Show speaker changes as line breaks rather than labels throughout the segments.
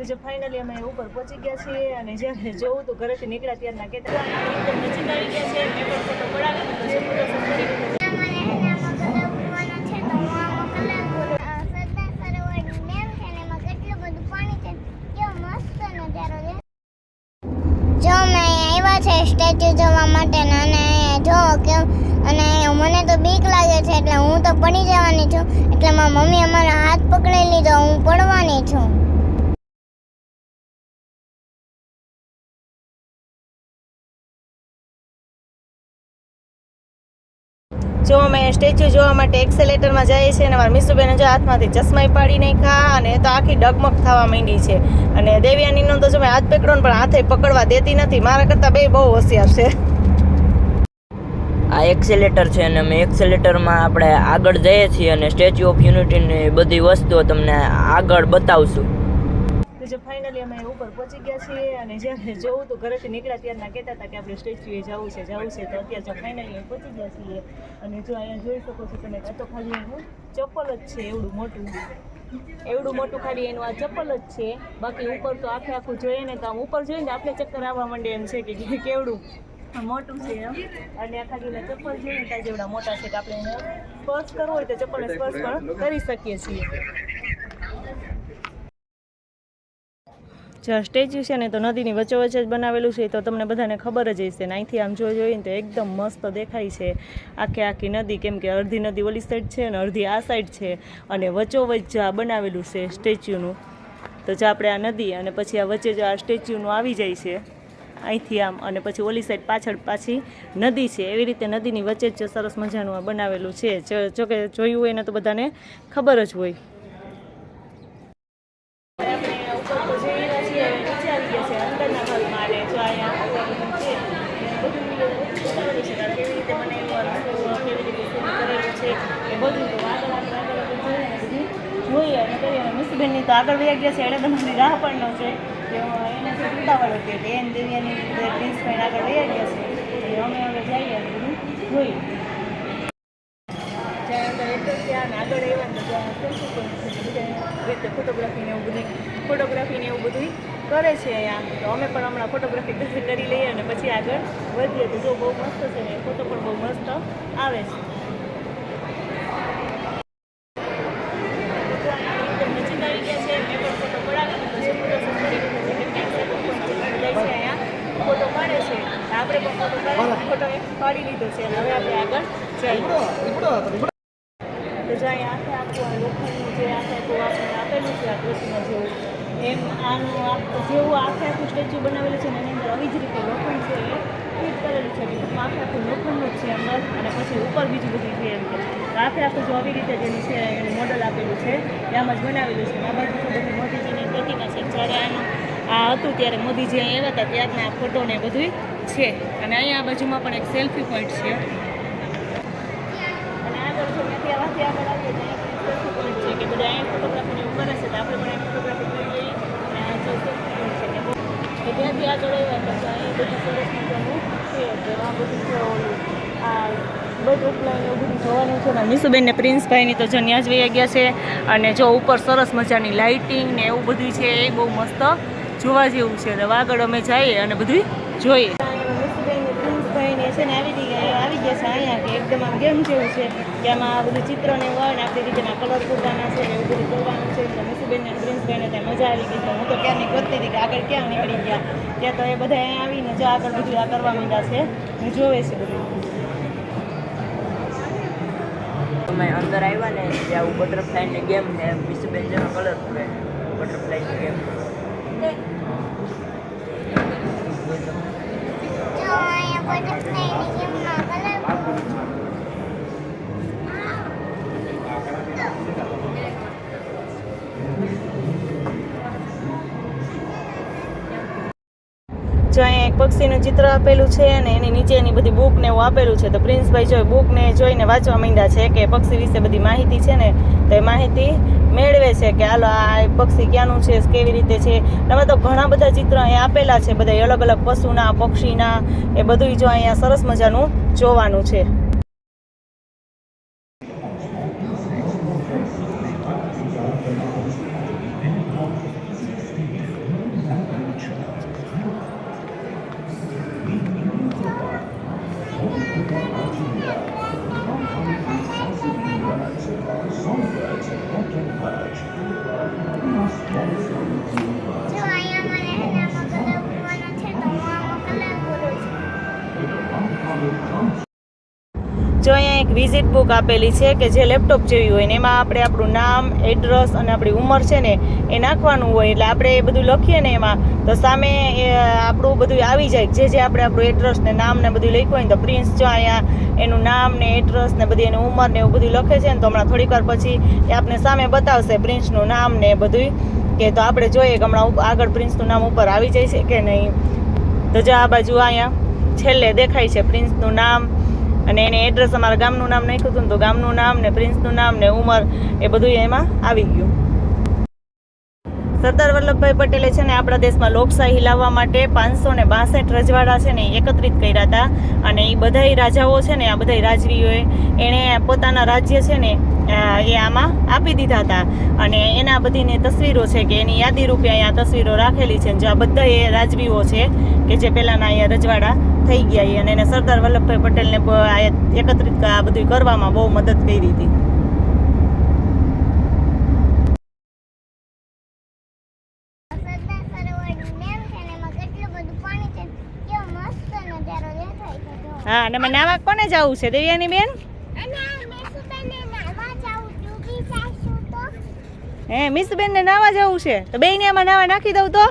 તો જે ફાઇનલી અમે ઉપર પહોંચી ગયા છીએ અને જ્યારે જોવું તો ઘરેથી નીકળ્યા ત્યારના કહેતા એકદમ નજીક આવી ગયા છે, મેં પણ ફોટો પડાવી
જો મેં આવ્યા છે સ્ટેચ્યુ જોવા માટે અને જો કેમ અને મને તો બીક લાગે છે, એટલે હું તો પડી જવાની છું, એટલે મારી મમ્મી અમારા હાથ પકડી લીધો, હું પડવાની છું.
જો અમે સ્ટેચ્યુ જોવા માટે એક્સેલેટરમાં જઈએ છીએ અને મારા મીસુબેને જો હાથમાંથી ચશ્માય પાડી નાખ્યા અને તો આખી ડગમગ થવા માંડી છે. અને દેવ્યાનીનો તો જો મેં હાથ પકડો પણ હાથે પકડવા દેતી નથી. મારા કરતાં બે બહુ હોશિયાર છે.
આ એક્સેલેટર છે અને અમે એક્સેલેટરમાં આપણે આગળ જઈએ છીએ અને સ્ટેચ્યુ ઓફ યુનિટીની બધી વસ્તુઓ તમને આગળ બતાવશું.
જે ફાઇનલી અમે ઉપર પહોંચી ગયા છીએ અને જ્યારે જોવું તો ઘરેથી નીકળ્યા ત્યારના કહેતા હતા કે આપણે સ્ટેચ્યુએ જવું છે જવું છે તો અત્યારે જો ફાઇનલી પહોંચી ગયા છીએ. અને જો અહીંયા જોઈ શકો છો તમે આ તો ખાલી એનું ચપ્પલ જ છે એવડું મોટું. એવડું મોટું ખાલી એનું આ ચપ્પલ જ છે. બાકી ઉપર તો આખે આખું જોઈએ ને તો આમ ઉપર જોઈએ ને આપણે ચક્કર આવવા માંડે એમ છે કે કેવડું. મોટું છે એમ. અને આ ખાલી ચપ્પલ જોઈએ ને ત્યાં જેવડા મોટા છે કે આપણે એને સ્પર્શ કરવો હોય તો ચપ્પલને સ્પર્શ પણ કરી શકીએ છીએ. જ્યાં સ્ટેચ્યુ છે ને તો નદીની વચ્ચે જ બનાવેલું છે તો તમને બધાને ખબર જ હશે. ને અહીંથી આમ જોઈ જોઈને તો એકદમ મસ્ત દેખાય છે. આખે આખી નદી, કેમ કે અડધી નદી ઓલી સાઈડ છે અને અડધી આ સાઈડ છે અને વચ્ચોવચ્ચ આ બનાવેલું છે સ્ટેચ્યુનું. તો જે આપણે આ નદી અને પછી આ વચ્ચે જો આ સ્ટેચ્યુનું આવી જાય છે, અહીંથી આમ અને પછી ઓલી સાઈડ પાછળ પાછી નદી છે, એવી રીતે નદીની વચ્ચે જ સરસ મજાનું આ બનાવેલું છે. જો- જો કે જોયું હોય ને તો બધાને ખબર જ હોય આપણે ઉપર તો જઈ રહ્યા છીએ હવે નીચે આવી ગયા છે અંદરના ભાગમાં અને જો અહીંયા બધું છે એ બધું બતાવેલું છે કે કેવી રીતે મને એવો રસ્તો કેવી રીતે શરૂ કરેલું છે એ બધું આગળ આગળ જોઈએ અને કરીએ અને મિસબેનની તો આગળ વહી ગયા છે એણે તમારી રાહ પણ ન છે એને જે ઉતાવળ હતી એન દેવિયાની પ્રિન્સ ફ્રેન્ડ આગળ વહી ગયા છે એટલે અમે હવે જઈએ અને બધું જોઈએ આગળ આવ્યા ને એવું બધું ફોટોગ્રાફી ને એવું બધું કરે છે અહીંયા. તો અમે પણ હમણાં ફોટોગ્રાફી કરી લઈએ અને પછી આગળ વધીએ તો જો બહુ મસ્ત છે ને ફોટો પણ બહુ મસ્ત આવે છે એકદમ નજીક આવી ગયા છે મેં પણ ફોટો પડાવી દીધો છે ફોટો શૂટ કરી દીધો છે કેમ કે સેલ્ફી પોઈન્ટ છે જાય છે અહીંયા ફોટો પાડે છે આપણે પણ ફોટો પાડી ફોટો પાડી લીધો છે અને હવે આપણે આગળ જઈએ તો જો અહીંયા આખે આખું આ લોખંડનું જે આખે તો આપણે આપેલું છે, આ કૃષ્ણ જેવું. એમ આનું જેવું આખે આખું સ્ટેચ્યુ બનાવેલું છે એની અંદર આવી જ રીતે લોખંડ છે, એ ફિટ કરેલું છે. આખે આખું લોખંડનું છે અંદર અને પછી ઉપર બીજું બધું છે. એમ આખે આખું જો આવી રીતે જેનું છે, એનું મોડલ આપેલું છે, એ જ બનાવેલું છે. આ બાજુ બધી મોદીજીની પ્રતિમા છે. જ્યારે આનું આ હતું ત્યારે મોદીજી અહીં આવ્યા હતા, ત્યારના આ ફોટો ને બધું છે. અને અહીંયા આ બાજુમાં પણ એક સેલ્ફી પોઈન્ટ છે. અને આગળ જો ત્યાંથી આગળ આવીએ તો અહીંયા સેલ્ફી પોઈન્ટ છે કે બધા અહીંયા ફોટોગ્રાફીને એવું કરે છે તો આપણે પણ ફોટોગ્રાફી કરી લઈએ. અને આ જો સેલ્ફી પોઈન્ટ છે કે બહુ તો ત્યાંથી આગળ આવ્યા અહીંયા બધું સરસ મજાનું બધું આ છે. મીસુબેન ને પ્રિન્સભાઈની તો જો જ વહી ગયા છે. અને જો ઉપર સરસ મજાની લાઇટિંગ ને એવું બધું છે, એ બહુ મસ્ત જોવા જેવું છે. તો આગળ અમે જઈએ અને બધું જોઈએ. પ્રિન્સભાઈને છે ને આવી ગયા છે અહીંયા કે એકદમ આમ ગેમ જેવું છે કે આમાં આ બધું ચિત્ર ને આપણી રીતેના કલર પૂરવાના છે ને એવું બધું કરવાનું છે. એટલે મિસુબેન ને પ્રિન્સભાઈને ત્યાં મજા આવી ગઈ. તો હું તો ક્યાંની કરતી હતી કે આગળ ક્યાં નીકળી ગયા? ત્યાં તો એ બધા અહીંયા આવીને જો આગળ બધું આ કરવા માંડ્યા છે. હું જોવે છે બધું.
અમે અંદર આવ્યા ને ત્યાં બટરફ્લાયની ગેમ છે મિસુબેન જેનો કલર પૂરે બટરફ્લાયની ગેમ
જો અહીંયા
એક પક્ષીનું ચિત્ર આપેલું છે અને એની નીચે એની બધી બુક ને એવું આપેલું છે, તો પ્રિન્સભાઈ જો બુકને જોઈને વાંચવા માંડ્યા છે કે પક્ષી વિશે બધી માહિતી છે ને, તો એ માહિતી મેળવે છે કે હાલો, આ પક્ષી ક્યાંનું છે, કેવી રીતે છે. તમે તો ઘણા બધા ચિત્ર અહીંયા આપેલા છે બધા અલગ અલગ પશુના, પક્ષીના, એ બધું જો અહીંયા સરસ મજાનું જોવાનું છે. વિઝિટ બુક આપેલી છે કે જે લેપટોપ જેવી હોય ને એમાં આપણે આપણું નામ એડ્રેસ અને આપણી ઉંમર છે ને એ નાખવાનું હોય એટલે આપણે એ બધું લખીએ ને એમાં, તો સામે એ આપણું બધું આવી જાય જે જે આપણે આપણું એડ્રેસ ને નામ ને બધું લખ્યું હોય ને તો પ્રિન્સ જો અહીંયા એનું નામ ને એડ્રેસ ને બધી એની ઉંમર ને એવું બધું લખે છે ને તો હમણાં થોડીક વાર પછી એ આપણે સામે બતાવશે પ્રિન્સનું નામ ને બધું કે તો આપણે જોઈએ કે હમણાં આગળ પ્રિન્સનું નામ ઉપર આવી જાય છે કે નહીં. તો જો આ બાજુ અહીંયા. છેલ્લે દેખાય છે પ્રિન્સનું નામ અને એને એડ્રેસ અમારા ગામનું નામ નાખ્યું હતું તો ગામનું નામ ને પ્રિન્સનું નામ ને ઉંમર એ બધું એમાં આવી ગયું. સરદાર વલ્લભભાઈ પટેલે છે ને આપણા દેશમાં લોકશાહી લાવવા માટે પાંચસો ને બાસઠ રજવાડા છે ને એકત્રિત કર્યા હતા અને એ બધાય રાજાઓ છે ને આ બધાય રાજવીઓએ એણે પોતાના રાજ્ય છે ને એ આમાં આપી દીધા હતા. અને એના બધીની તસવીરો છે કે એની યાદી રૂપે અહીંયા તસવીરો રાખેલી છે જો આ બધા એ રાજવીઓ છે કે જે પહેલાંના અહીંયા રજવાડા થઈ ગયા એ અને એને સરદાર વલ્લભભાઈ પટેલને એકત્રિત આ બધું કરવામાં બહુ મદદ કરી હતી. હા, અને મને નાવા કોને જવું છે? દેવ્યાની બેન? હે મિસ મિસબેન ને નાવા જવું છે? તો બેયને એમાં નાવા નાખી દઉં તો?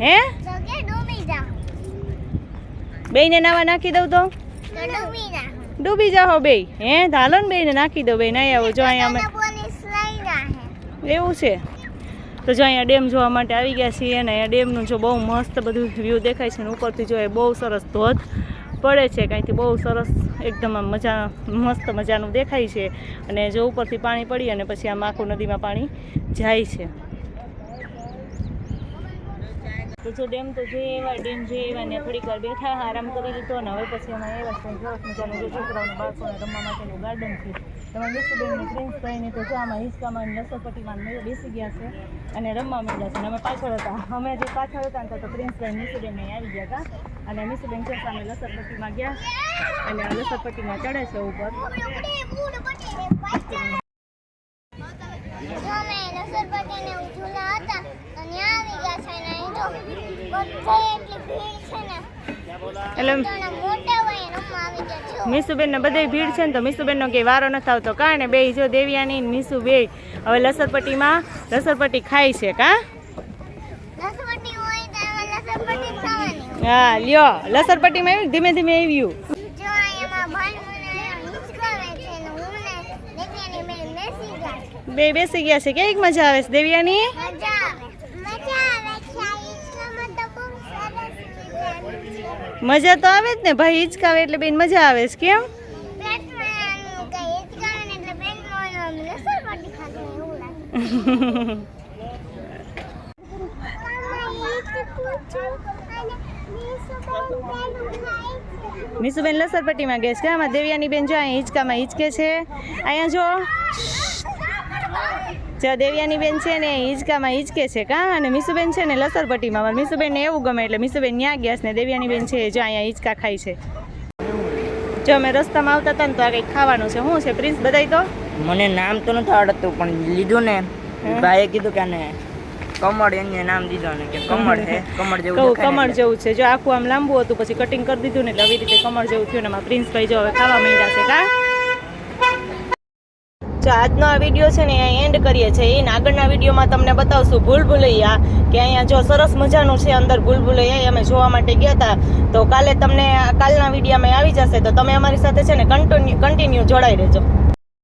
હે? બેયને નાવા નાખી દઉં તો?
ડૂબી
જાઓ બે હે? ધાલો ને બેયને નાખી દો બે નહીં આવો. જો અહીંયા અમે એવું છે. તો જો અહીંયા ડેમ જોવા માટે આવી ગયા છીએ અને અહીંયા ડેમનું જો બહુ મસ્ત બધું વ્યૂ દેખાય છે અને ઉપરથી જો એ બહુ સરસ ધોધ પડે છે. કાંઈથી બહુ સરસ એકદમ મજા મસ્ત મજાનું દેખાય છે. અને જો ઉપરથી પાણી પડી અને પછી આમ આખું નદીમાં પાણી જાય છે. તો જો ડેમ તો જે એવા ડેમ જે એવા ને થોડીક વાર બેઠા આરામ કરી લીધો ને હવે પછી અમે એવા છે સરસ મજાનું જે છોકરાઓને, બાળકોને રમવા માટેનું ગાર્ડન છે. તેમાં મીસુબેનની પ્રિન્સ થઈને તો જો આમાં હિસ્કામાં ને બેસી ગયા છે અને રમવા માંડ્યા છે. અને અમે પાછળ હતા. અમે જે પાછળ હતા તો પ્રિન્સ પ્રિન્સભાઈ મીસુબેન આવી ગયા હતા. અને મીસુબેન છે સામે લસરપટ્ટીમાં ગયા. અને લસરપટ્ટીમાં ચડે છે ઉપર
જો અમે લસરપટ્ટીને ઝૂલા હતા તો ત્યાં આવી ગયા છે ને અહીં જો બધે એટલી
મીસુબેન ને બધે ભીડ છે ને તો મીસુબેનનો કઈ વારો નથી આવતો. કાં ને બે જો દેવિયાની ને મીસુ બે હવે લસરપટ્ટીમાં લસરપટ્ટી ખાય છે કાં. હા લ્યો લસરપટ્ટીમાં આવ્યું ધીમે ધીમે આવ્યું.
ને ને.
બે બેસી ગયા. છે. કેવી મજા આવે છે દેવિયાની
મજા આવે મજા આવે છે આ હિંચકામાં તો બહુ સરસ મજાનું છે
મજા તો આવે જ ને ભાઈ હિંચકાવે એટલે બેન મજા આવે છે કેમ? મીસુબેન લસરપટ્ટીમાં ગયા છે આમાં દેવિયાની બેન જો અહીંયા હિંચકામાં હિંચકે છે. અહીંયા જો. જો દેવિયાની બેન છે ને હિંચકામાં હિંચકે છે કાં? અને મીસુબેન છે ને લસરપટ્ટીમાં. પણ મીસુબેનને એવું ગમે એટલે મીસુબેન ન્યા ગયા છે ને દેવિયાની બેન છે જો અહીંયા હિંચકા ખાય છે. જો અમે રસ્તામાં આવતા હતા ને તો આ કંઈક ખાવાનું છે. શું છે પ્રિન્સ બધાય તો?
મને નામ તો નથી આવડતું પણ લીધું ને? ભાઈએ કીધું કે આને કમળ એને નામ દીધું ને કે કમળ છે કમળ જેવું
કમળ જેવું છે. જો આખું આમ લાંબુ હતું પછી કટિંગ કરી દીધું ને એટલે આવી રીતે કમળ જેવું થયું ને એમાં પ્રિન્સભાઈ જો હવે ખાવા માંડ્યા છે કા? જો આજનો આ વીડિયો છે ને અહીંયા એન્ડ કરીએ છીએ. એને આગળના વિડીયોમાં તમને બતાવશું ભૂલ ભૂલૈયા કે અહીંયા જો સરસ મજાનું છે અંદર ભૂલ ભૂલૈયા અમે જોવા માટે ગયા હતા તો કાલે તમને કાલના વિડીયામાં આવી જશે. તો તમે અમારી સાથે છે ને કન્ટિન્યુ કન્ટિન્યુ જોડાઈ રહેજો.